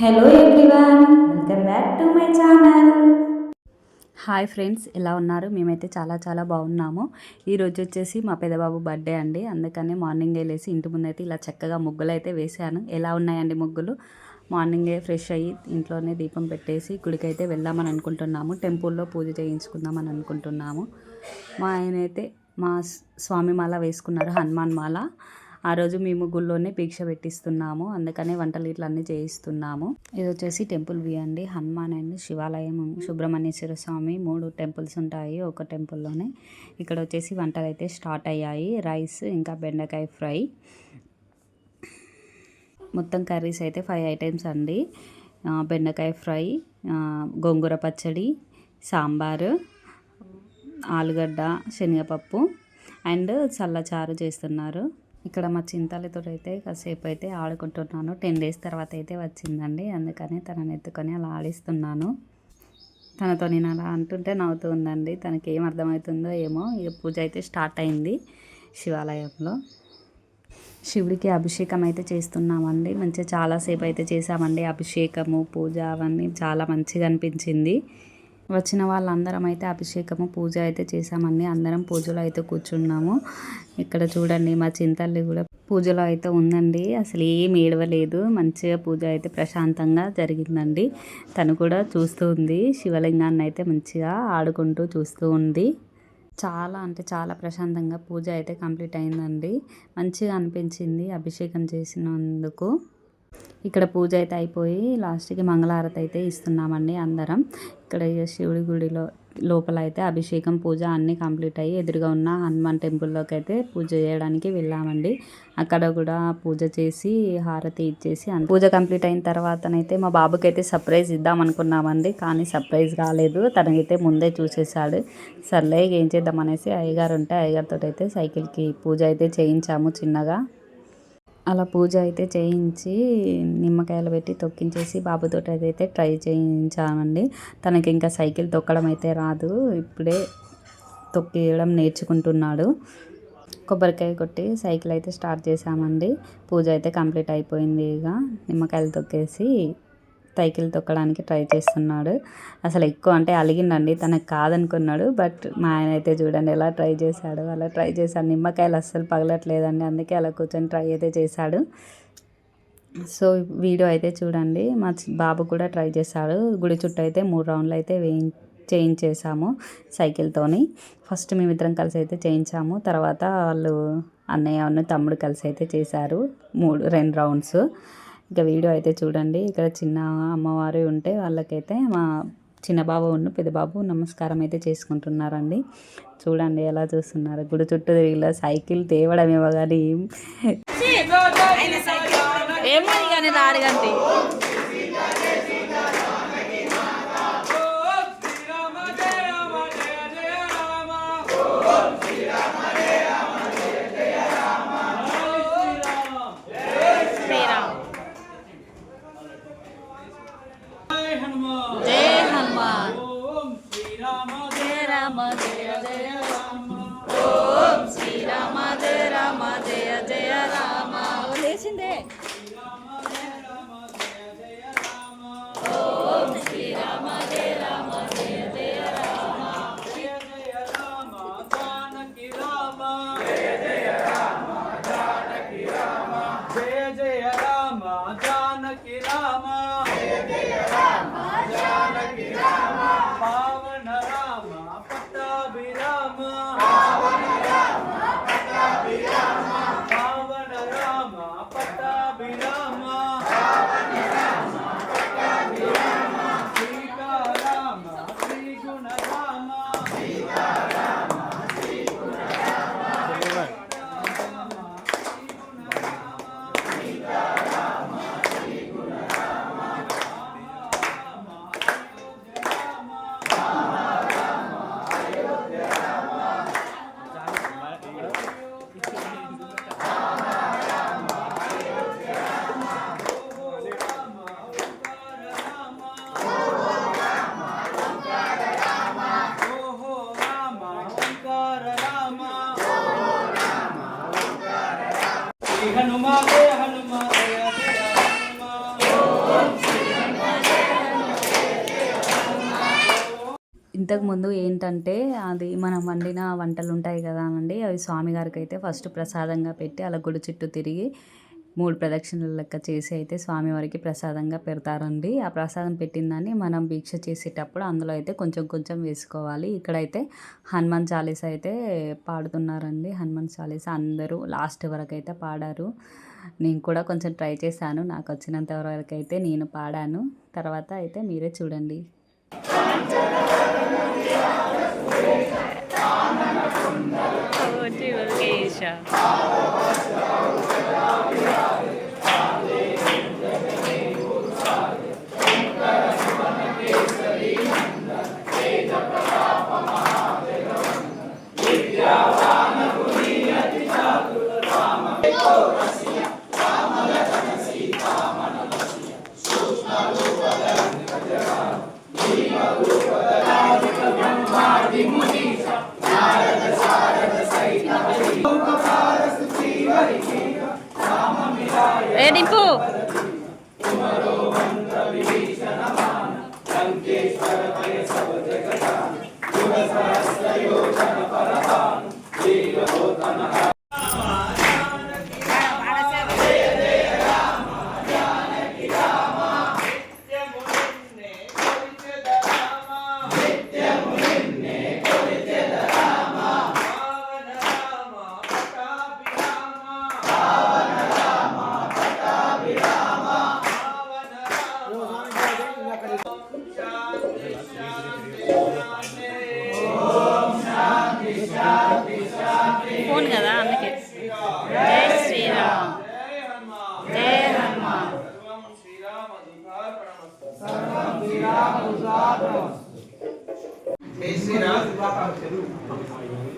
Hello everyone welcome back to my channel hi friends ఎలా ఉన్నారు? మేమైతే చాలా చాలా బాగున్నాము. ఈరోజు వచ్చేసి మా పెదబాబు బర్త్డే అండి. అందుకని మార్నింగే లేసి ఇంటి ముందైతే ఇలా చక్కగా ముగ్గులు అయితే వేశాను. ఎలా ఉన్నాయండి ముగ్గులు? మార్నింగే ఫ్రెష్ అయ్యి ఇంట్లోనే దీపం పెట్టేసి గుడికైతే వెళ్దామని అనుకుంటున్నాము. టెంపుల్లో పూజ చేయించుకుందామని అనుకుంటున్నాము. మా ఆయన అయితే మా స్వామి మాల వేసుకున్నారు హనుమాన్ మాల. ఆ రోజు మేము గుళ్ళోనే భిక్ష పెట్టిస్తున్నాము. అందుకనే వంటలు ఇట్లా అన్నీ చేయిస్తున్నాము. ఇది వచ్చేసి టెంపుల్ వ్యూ అండి. హనుమాన్ అండ్ శివాలయం సుబ్రహ్మణ్యేశ్వర స్వామి మూడు టెంపుల్స్ ఉంటాయి ఒక టెంపుల్లోనే. ఇక్కడ వచ్చేసి వంటలు అయితే స్టార్ట్ అయ్యాయి. రైస్ ఇంకా బెండకాయ ఫ్రై. మొత్తం కర్రీస్ అయితే ఫైవ్ ఐటమ్స్ అండి. బెండకాయ ఫ్రై గోంగూర పచ్చడి సాంబారు ఆలుగడ్డ శనగపప్పు అండ్ చల్లచారు చేస్తున్నారు. ఇక్కడ మా చింతాలతో అయితే కాసేపు అయితే ఆడుకుంటున్నాను. టెన్ డేస్ తర్వాత అయితే వచ్చిందండి. అందుకని తనని ఎత్తుకొని అలా ఆడిస్తున్నాను. తనతో నేను అలా అంటుంటే నవ్వుతూ ఉందండి. తనకి ఏం అర్థమవుతుందో ఏమో. ఇక పూజ అయితే స్టార్ట్ అయింది శివాలయంలో. శివుడికి అభిషేకం అయితే చేస్తున్నామండి. మంచిగా చాలాసేపు అయితే చేసామండి అభిషేకము పూజ అవన్నీ చాలా మంచిగా అనిపించింది. వచ్చిన వాళ్ళందరం అయితే అభిషేకము పూజ అయితే చేసామండి అందరం పూజలో అయితే కూర్చున్నాము. ఇక్కడ చూడండి మా చింతల్లి కూడా పూజలో అయితే ఉందండి. అసలు ఏం ఏడవలేదు. మంచిగా పూజ అయితే ప్రశాంతంగా జరిగిందండి. తను కూడా చూస్తూ ఉంది. శివలింగాన్ని అయితే మంచిగా ఆడుకుంటూ చూస్తూ ఉంది. చాలా అంటే చాలా ప్రశాంతంగా పూజ అయితే కంప్లీట్ అయిందండి. మంచిగా అనిపించింది అభిషేకం చేసినందుకు. ఇక్కడ పూజ అయితే అయిపోయి లాస్ట్కి మంగళహారతి అయితే ఇస్తున్నామండి అందరం. ఇక్కడ ఇక శివుడి గుడిలో లోపల అయితే అభిషేకం పూజ అన్నీ కంప్లీట్ అయ్యి ఎదురుగా ఉన్న హనుమాన్ టెంపుల్లోకి అయితే పూజ చేయడానికి వెళ్ళామండి. అక్కడ కూడా పూజ చేసి హారతి ఇచ్చేసి పూజ కంప్లీట్ అయిన తర్వాతనైతే మా బాబుకి అయితే సర్ప్రైజ్ ఇద్దాం అనుకున్నామండి కానీ సర్ప్రైజ్ కాలేదు. తనకైతే ముందే చూసేసాడు సర్లే ఏం చేద్దాం అనేసి అయ్యగారు ఉంటే అయ్యగారితో అయితే సైకిల్కి పూజ అయితే చేయించాము చిన్నగా. అలా పూజ అయితే చేయించి నిమ్మకాయలు పెట్టి తొక్కించేసి బాబుతో అయితే ట్రై చేయించామండి తనకి ఇంకా సైకిల్ తొక్కడం అయితే రాదు. ఇప్పుడే తొక్కియడం నేర్చుకుంటున్నాడు. కొబ్బరికాయ కొట్టి సైకిల్ అయితే స్టార్ట్ చేసామండి పూజ అయితే కంప్లీట్ అయిపోయింది ఇక. నిమ్మకాయలు తొక్కేసి సైకిల్ తొక్కడానికి ట్రై చేస్తున్నాడు. అసలు ఎక్కువ అంటే అలిగిండండి తనకు కాదనుకున్నాడు. బట్ మా ఆయన అయితే చూడండి ఎలా ట్రై చేశాడు అలా ట్రై చేశాడు. నిమ్మకాయలు అస్సలు పగలట్లేదండి అందుకే అలా కూర్చొని ట్రై అయితే చేశాడు. సో వీడియో అయితే చూడండి. మా బాబు కూడా ట్రై చేశాడు. గుడి చుట్టూ అయితే మూడు రౌండ్లు అయితే వేయి చేయించేసాము సైకిల్తోని. ఫస్ట్ మేమిద్దరం కలిసి అయితే చేయించాము. తర్వాత వాళ్ళు అన్నయ్య ఉన్న తమ్ముడు కలిసి అయితే చేశారు. మూడు రెండు రౌండ్స్. ఇంకా వీడియో అయితే చూడండి. ఇక్కడ చిన్న అమ్మవారు ఉంటే వాళ్ళకైతే మా చిన్న బాబు ఉన్న పెద్ద బాబు నమస్కారం అయితే చేసుకుంటున్నారండి. చూడండి ఎలా చూస్తున్నారు. గుడి చుట్టూ తిరిగిలా సైకిల్ తేవడం కానీ ఏమో కానీ రాడు ఇంతకుముందు ఏంటంటే అది మనం వండిన వంటలు ఉంటాయి కదా అండి అవి స్వామివారికి అయితే ఫస్ట్ ప్రసాదంగా పెట్టి అలా గుడి చుట్టూ తిరిగి మూడు ప్రదక్షిణలు లెక్క చేసి అయితే స్వామివారికి ప్రసాదంగా పెడతారండి. ఆ ప్రసాదం పెట్టిందని మనం భిక్ష చేసేటప్పుడు అందులో అయితే కొంచెం కొంచెం వేసుకోవాలి. ఇక్కడైతే హనుమాన్ చాలీస అయితే పాడుతున్నారండి. హనుమాన్ చాలీస అందరూ లాస్ట్ వరకు అయితే పాడారు. నేను కూడా కొంచెం ట్రై చేశాను. నాకు వచ్చినంత వరకు అయితే నేను పాడాను. తర్వాత అయితే మీరే చూడండి. Senhor. देखो। सब जगता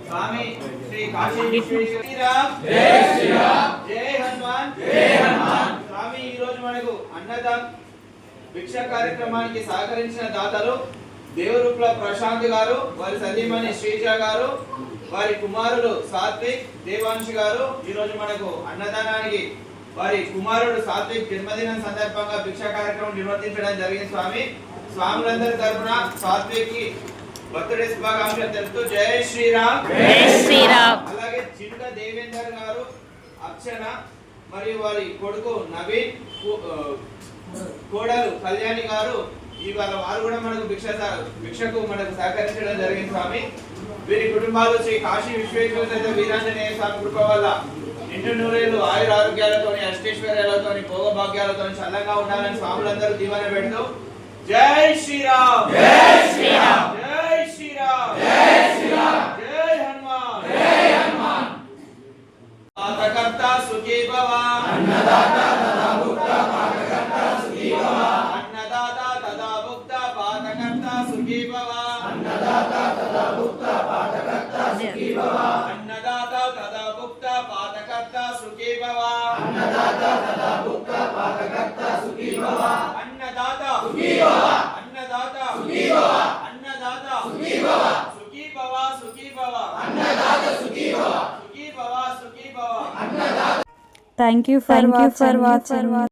స్వామి శ్రీ కాశీ విశ్వేశ్వర శ్రీరామ్ జై శ్రీరామ్ జై హనుమాన్. జై హనుమాన్. స్వామి ఈ రోజు మనకు అన్నదాన్ భిక్ష కార్యక్రమానికి సహకరించిన దాతలు దేవరూపుల ప్రశాంత్ గారు వారి సతీమణి శ్రీజ గారు వారి కుమారుడు సాత్విక్ దేవాంశ్ గారు ఈ రోజు మనకు అన్నదానానికి వారి కుమారుడు సాత్విక్ జన్మదినం సందర్భంగా భిక్ష కార్యక్రమం నిర్వర్తించడం జరిగింది స్వామి. స్వాములందరి తరపున సాత్విక్కి బర్త్డే శుభాకాంక్షలు తెలుపుతూ జై శ్రీరామ్. జై శ్రీరామ్. అలాగే చిలుక దేవేందర్ గారు అర్చన మరియు వారి కొడుకు నవీన్ కోడలు కళ్యాణి గారు ఇవాళ వారు కూడా మనకు భిక్ష భిక్షకు మనకు సహకరించడం జరిగింది స్వామి. వీరి కుటుంబాలు శ్రీ కాశీ విశ్వేశ్వర వీరాంజనేయ స్వామి కృప వల్ల నిండు నూరేలు ఆయుర ఆరోగ్యాలతోని అష్టైశ్వర్యాలతోని భోగభాగ్యాలతో చల్లగా ఉండాలని స్వాములందరూ దీవెన పెడుతూ జై శ్రీరామ్. జై శ్రీరామ్. జై శ్రీరామ్ జై శ్రీరామ్ జై హనుమాన్ జై Hanuman పాతకర్త Thank you for Thank watching. You for watching.